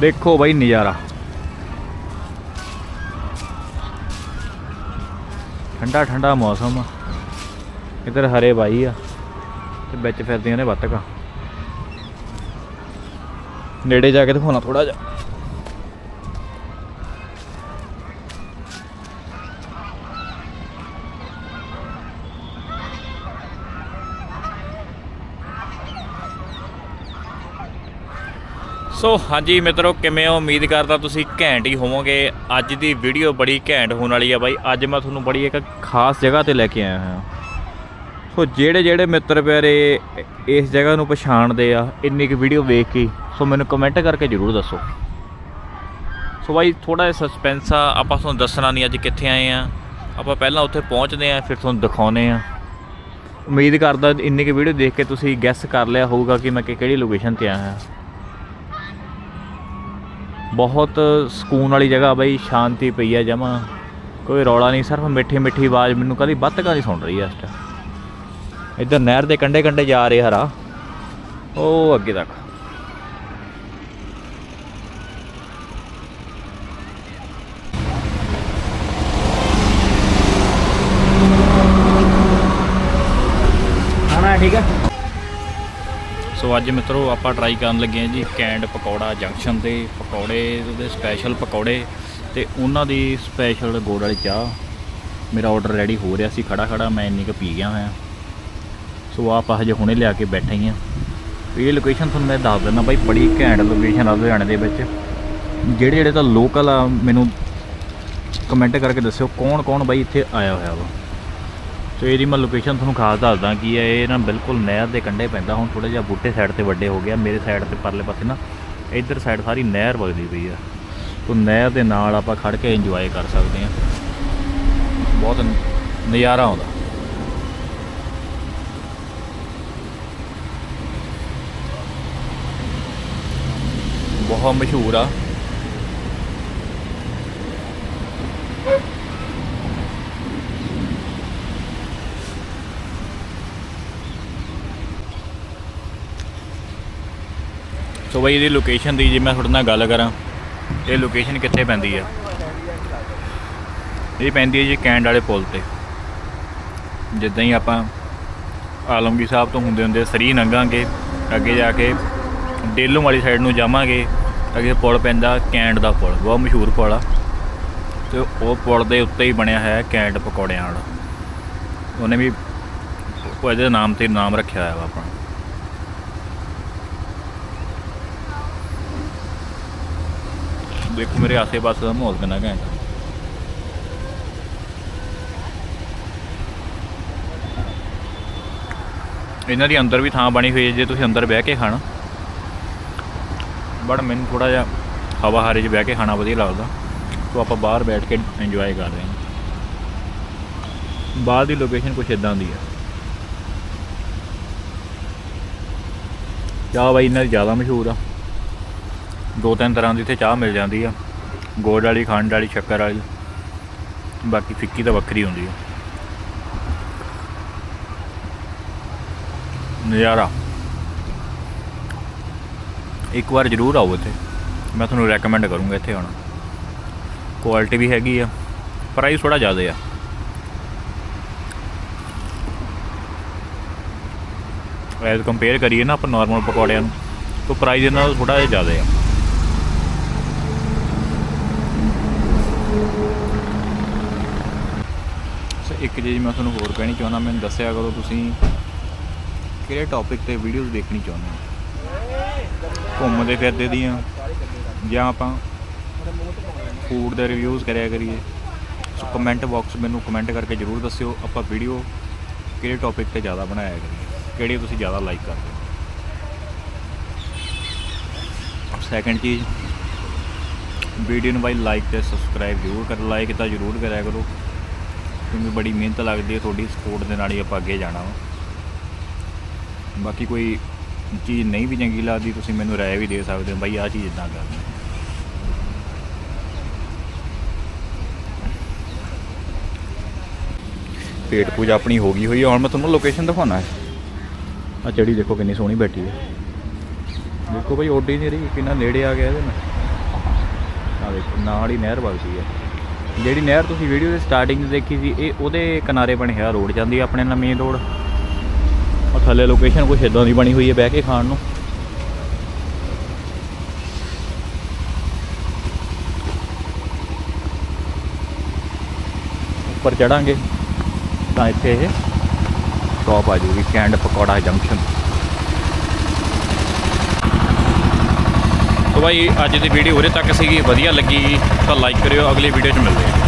ਦੇਖੋ ਬਾਈ ਨਜ਼ਾਰਾ। ਠੰਡਾ ਠੰਡਾ ਮੌਸਮ ਆ। ਇਧਰ ਹਰੇ ਬਾਈ ਆ ਤੇ ਵਿੱਚ ਫਿਰਦੀਆਂ ਨੇ ਬੱਤਕਾਂ ਨੇੜੇ ਜਾ ਕੇ ਦਿਖਾਉਣਾ ਥੋੜਾ ਜਿਹਾ। ਸੋ ਹਾਂਜੀ ਮਿੱਤਰੋ, ਕਿਵੇਂ ਹੋ? ਉਮੀਦ ਕਰਦਾ ਤੁਸੀਂ ਘੈਂਟ ਹੀ ਹੋਵੋਗੇ। ਅੱਜ ਦੀ ਵੀਡੀਓ ਬੜੀ ਘੈਂਟ ਹੋਣ ਵਾਲੀ ਆ ਬਾਈ। ਅੱਜ ਮੈਂ ਤੁਹਾਨੂੰ ਬੜੀ ਇੱਕ ਖਾਸ ਜਗ੍ਹਾ ਤੇ ਲੈ ਕੇ ਆਇਆ ਹਾਂ ਸੋ ਜਿਹੜੇ ਜਿਹੜੇ ਮਿੱਤਰ ਪਿਆਰੇ ਇਸ ਜਗ੍ਹਾ ਨੂੰ ਪਛਾਣਦੇ ਆ, ਇੰਨੀ ਕੁ ਵੀਡੀਓ ਵੇਖ ਕੇ, ਸੋ ਮੈਨੂੰ ਕਮੈਂਟ ਕਰਕੇ ਜਰੂਰ ਦੱਸੋ। ਸੋ ਬਾਈ ਥੋੜਾ ਜਿਹਾ ਸਸਪੈਂਸ ਆ। ਆਪਾਂ ਤੁਹਾਨੂੰ ਦੱਸਣਾ ਨਹੀਂ ਅੱਜ ਕਿੱਥੇ ਆਏ ਆ। ਆਪਾਂ ਪਹਿਲਾਂ ਉੱਥੇ ਪਹੁੰਚਦੇ ਆ, ਫਿਰ ਤੁਹਾਨੂੰ ਦਿਖਾਉਨੇ ਆ। ਉਮੀਦ ਕਰਦਾ ਇੰਨੀ ਕੁ ਵੀਡੀਓ ਦੇਖ ਕੇ ਤੁਸੀਂ ਗੈਸ ਕਰ ਲਿਆ ਹੋਊਗਾ ਕਿ ਮੈਂ ਕਿ- ਕਿਹੜੀ ਲੋਕੇਸ਼ਨ ਤੇ ਆਇਆ। ਹਾਂ ਬਹੁਤ ਸਕੂਨ ਵਾਲੀ ਜਗ੍ਹਾ ਬਈ, ਸ਼ਾਂਤੀ ਪਈ ਆ ਜਮਾ। ਕੋਈ ਰੌਲਾ ਨਹੀਂ, ਸਿਰਫ ਮਿੱਠੀ ਮਿੱਠੀ ਆਵਾਜ਼ ਮੈਨੂੰ ਕਦੀ ਬੱਤਕਾਂ ਦੀ ਸੁਣ ਰਹੀ ਆ ਇਸ ਟਾਈਮ ਇੱਧਰ ਨਹਿਰ ਦੇ ਕੰਢੇ ਕੰਢੇ ਜਾ ਰਹੇ ਹਰਾ। ਉਹ ਅੱਗੇ ਤੱਕ। ਸੋ ਅੱਜ ਮਿੱਤਰੋ ਆਪਾਂ ਟਰਾਈ ਕਰਨ ਲੱਗੇ ਹਾਂ ਜੀ ਕੈਂਡ ਪਕੌੜਾ ਜੰਕਸ਼ਨ ਦੇ ਪਕੌੜੇ ਉਹਦੇ ਸਪੈਸ਼ਲ ਪਕੌੜੇ ਤੇ ਉਹਨਾਂ ਦੀ ਸਪੈਸ਼ਲ ਗੋੜ ਵਾਲੀ ਚਾਹ। ਮੇਰਾ ਆਰਡਰ ਰੈਡੀ ਹੋ ਰਿਹਾ ਸੀ, ਖੜਾ ਖੜਾ ਮੈਂ ਇੰਨੀ ਕੁ ਪੀ ਗਿਆ ਹੋਇਆ। ਸੋ ਆਪਾਂ ਹਜੇ ਹੁਣੇ ਲਿਆ ਕੇ ਬੈਠੇ ਹੀ ਆ। ਇਹ ਲੋਕੇਸ਼ਨ ਤੁਹਾਨੂੰ ਮੈਂ ਦੱਸ ਦਿੰਦਾ ਬਾਈ, ਬੜੀ ਘੈਂਟ ਲੋਕੇਸ਼ਨ ਆ ਲੁਧਿਆਣੇ ਦੇ ਵਿੱਚ। ਜਿਹੜੇ ਜਿਹੜੇ ਤਾਂ ਲੋਕਲ ਆ, ਮੈਨੂੰ ਕਮੈਂਟ ਕਰਕੇ ਦੱਸਿਓ ਕੌਣ ਕੌਣ ਬਾਈ ਇੱਥੇ ਆਇਆ ਹੋਇਆ ਵਾ। ਸੋ ਇਹਦੀ ਮੈਂ ਲੋਕੇਸ਼ਨ ਤੁਹਾਨੂੰ ਖਾਸ ਦੱਸਦਾ ਕਿ ਇਹ ਨਾ ਬਿਲਕੁਲ ਨਹਿਰ ਦੇ ਕੰਢੇ ਪੈਂਦਾ, ਹੁਣ ਥੋੜਾ ਜਿਹਾ ਬੂਟੇ ਸਾਈਡ ਤੇ ਵੱਡੇ ਹੋ ਗਿਆ, ਮੇਰੇ ਸਾਈਡ ਤੇ ਪਰਲੇ ਪਾਸੇ ਨਾ, ਇੱਧਰ ਸਾਈਡ ਸਾਰੀ ਨਹਿਰ ਵਗਦੀ ਪਈ ਆ। ਤੋ ਨਹਿਰ ਦੇ ਨਾਲ ਆਪਾਂ ਖੜ ਕੇ ਇੰਜੋਏ ਕਰ ਸਕਦੇ ਆ ਬਹੁਤ ਨਜ਼ਾਰਾ ਆਉਂਦਾ। ਬਹੁਤ ਮਸ਼ਹੂਰ ਆ। ਸੋ ਬਈ ਇਹਦੀ ਲੋਕੇਸ਼ਨ ਦੀ ਜੇ ਮੈਂ ਤੁਹਾਡੇ ਨਾਲ ਗੱਲ ਕਰਾਂ, ਇਹ ਲੋਕੇਸ਼ਨ ਕਿੱਥੇ ਪੈਂਦੀ ਆ? ਇਹ ਪੈਂਦੀ ਹੈ ਜੀ ਕੈਂਡ ਵਾਲੇ ਪੁਲ ਤੇ। ਜਿੱਦਾਂ ਹੀ ਆਪਾਂ ਆਲਮਗੀ ਸਾਹਿਬ ਤੋਂ ਹੁੰਦੇ ਹੁੰਦੇ ਸਰੀ ਲੰਘਾਂਗੇ, ਅੱਗੇ ਜਾ ਕੇ ਡੇਲੋਂ ਵਾਲੀ ਸਾਈਡ ਨੂੰ ਜਾਵਾਂਗੇ, ਅੱਗੇ ਪੁਲ ਪੈਂਦਾ ਕੈਂਡ ਦਾ ਪੁਲ, ਬਹੁਤ ਮਸ਼ਹੂਰ ਪੁਲ ਆ। ਤੇ ਉਹ ਪੁਲ ਦੇ ਉੱਤੇ ਹੀ ਬਣਿਆ ਹੈ ਕੈਂਡ ਪਕੌੜਿਆਂ ਵਾਲਾ। ਉਹਨੇ ਵੀ ਉਹ ਇਹਦੇ ਨਾਮ ਤੇ ਨਾਮ ਰੱਖਿਆ ਹੋਇਆ ਵਾ ਆਪਣਾ। ਦੇਖੋ ਮੇਰੇ ਆਸੇ-ਪਾਸੇ ਦਾ ਮਾਹੌਲ ਕਿੰਨਾ ਘੈਂਟ ਆ। ਇਹਨਾਂ ਦੀ ਅੰਦਰ ਵੀ ਥਾਂ ਬਣੀ ਹੋਈ ਹੈ, ਜੇ ਤੁਸੀਂ ਅੰਦਰ ਬਹਿ ਕੇ ਖਾਣਾ। ਬਟ ਮੈਨੂੰ ਥੋੜਾ ਜਿਹਾ ਹਵਾ ਹਾਰੇ 'ਚ ਬਹਿ ਕੇ ਖਾਣਾ ਵਧੀਆ ਲੱਗਦਾ। ਸੋ ਆਪਾਂ ਬਾਹਰ ਬੈਠ ਕੇ ਇੰਜੋਏ ਕਰ ਰਹੇ ਹਾਂ। ਬਾਹਰ ਦੀ ਲੋਕੇਸ਼ਨ ਕੁਛ ਇਦਾਂ ਦੀ ਹੈ। ਚਾਹ ਬਾਈ ਇਹਨਾਂ ਦੀ ਜ਼ਿਆਦਾ ਮਸ਼ਹੂਰ ਆ। ਦੋ ਤਿੰਨ ਤਰ੍ਹਾਂ ਦੀ ਇੱਥੇ ਚਾਹ ਮਿਲ ਜਾਂਦੀ ਆ। ਗੋੜ ਵਾਲੀ, ਖੰਡ ਵਾਲੀ, ਸ਼ੱਕਰ ਵਾਲੀ। ਬਾਕੀ ਫਿੱਕੀ ਤਾਂ ਵੱਖਰੀ ਹੁੰਦੀ ਆ। ਨਜ਼ਾਰਾ। ਇੱਕ ਵਾਰ ਜ਼ਰੂਰ ਆਓ ਇੱਥੇ। ਮੈਂ ਤੁਹਾਨੂੰ ਰეკਮੈਂਡ ਕਰੂੰਗਾ ਇੱਥੇ ਆਉਣਾ। ਕੁਆਲਿਟੀ ਵੀ ਹੈਗੀ ਆ। ਪ੍ਰਾਈਸ ਥੋੜਾ ਜ਼ਿਆਦਾ ਆ। ਐਜ਼ ਕੰਪੇਅਰ ਕਰੀਏ ਨਾ ਆਪਾਂ ਨਾਰਮਲ ਪਕੌੜਿਆਂ ਨੂੰ, ਤਾਂ ਪ੍ਰਾਈਸ ਇਹਨਾਂ ਦਾ ਥੋੜਾ ਜਿਹਾ ਜ਼ਿਆਦਾ ਆ ਸੋ ਇੱਕ ਚੀਜ਼ ਮੈਂ ਤੁਹਾਨੂੰ ਹੋਰ ਕਹਿਣੀ ਚਾਹੁੰਦਾ, ਮੈਨੂੰ ਦੱਸਿਆ ਕਰੋ ਤੁਸੀਂ ਕਿਹੜੇ ਟੌਪਿਕ ਤੇ ਵੀਡੀਓਜ਼ ਦੇਖਣੀ ਚਾਹੁੰਦੇ ਹੋ? ਘੁੰਮਦੇ ਫਿਰਦੇ ਦੀਆਂ ਜਾਂ ਆਪਾਂ ਫੂਡ ਦੇ ਰਿਵਿਊਜ਼ ਕਰਿਆ ਕਰੀਏ? ਸੋ ਕਮੈਂਟ ਬਾਕਸ ਮੈਨੂੰ ਕਮੈਂਟ ਕਰਕੇ ਜਰੂਰ ਦੱਸਿਓ, ਆਪਾਂ ਵੀਡੀਓ ਕਿਹੜੇ ਟੌਪਿਕ ਤੇ ਜ਼ਿਆਦਾ ਬਣਾਇਆ ਕਰੀਏ? ਕਿਹੜੀ ਤੁਸੀਂ ਜ਼ਿਆਦਾ ਲਾਈਕ ਕਰਦੇ ਹੋ? ਸੈਕੰਡ ਚੀਜ਼ ਵੀਡੀਓ ਨੂੰ ਬਾਈ ਲਾਈਕ ਤੇ ਸਬਸਕ੍ਰਾਈਬ ਜ਼ਰੂਰ ਕਰ ਲਾਈਕ ਤਾਂ ਜ਼ਰੂਰ ਕਰਿਆ ਕਰੋ। ਕਿਉਂਕਿ ਬੜੀ ਮਿਹਨਤ ਲੱਗਦੀ ਹੈ ਤੁਹਾਡੀ ਸਪੋਰਟ ਦੇ ਨਾਲ ਹੀ ਆਪਾਂ ਅੱਗੇ ਜਾਣਾ ਵਾ। ਬਾਕੀ ਕੋਈ ਚੀਜ਼ ਨਹੀਂ ਵੀ ਚੰਗੀ ਲੱਗਦੀ, ਤੁਸੀਂ ਮੈਨੂੰ ਰਾਏ ਵੀ ਦੇ ਸਕਦੇ ਹੋ, ਬਾਈ ਆਹ ਚੀਜ਼ ਇਦਾਂ ਕਰਨੀ। ਪੇਟ ਪੂਜਾ ਆਪਣੀ ਹੋ ਗਈ ਹੋਈ ਹੈ ਹੁਣ ਮੈਂ ਤੁਹਾਨੂੰ ਲੋਕੇਸ਼ਨ ਦਿਖਾਉਣਾ ਹੈ। ਆ ਚੜੀ ਦੇਖੋ ਕਿੰਨੀ ਸੋਹਣੀ ਬੈਠੀ ਹੈ। ਦੇਖੋ ਭਾਈ ਓਡੀ ਨਹੀਂ ਰਹੀ, ਕਿੰਨਾ ਨੇੜੇ ਆ ਗਿਆ ਇਹਦੇ ਨਾਲ। ਆ ਦੇਖੋ, ਨਾਲ ਹੀ ਨਹਿਰ ਵਗਦੀ ਹੈ। ਜਿਹੜੀ ਨਹਿਰ ਤੁਸੀਂ ਵੀਡੀਓ ਦੇ ਸਟਾਰਟਿੰਗ 'ਚ ਦੇਖੀ ਸੀ, ਇਹ ਉਹਦੇ ਕਿਨਾਰੇ ਬਣੀ ਹੋਇਆ ਰੋਡ ਜਾਂਦੀ ਆਪਣੇ ਨਾਲ ਮੇਨ ਰੋਡ ਔਰ ਥੱਲੇ ਲੋਕੇਸ਼ਨ ਕੁਛ ਇਦਾਂ ਦੀ ਬਣੀ ਹੋਈ ਹੈ ਬਹਿ ਕੇ ਖਾਣ ਨੂੰ। ਉੱਪਰ ਚੜਾਂਗੇ ਤਾਂ ਇੱਥੇ ਇਹ ਸ਼ਾਪ ਆ ਜੂਗੀ ਕੈਂਡ ਪਕੌੜਾ ਜੰਕਸ਼ਨ ਸੋ ਭਾਈ ਅੱਜ ਦੀ ਵੀਡੀਓ ਉਰੇ ਤੱਕ ਸੀਗੀ, ਵਧੀਆ ਲੱਗੀ, ਤਾਂ ਲਾਈਕ ਕਰਿਓ, ਅਗਲੀ ਵੀਡੀਓ 'ਚ ਮਿਲਦੇ ਹਾਂ।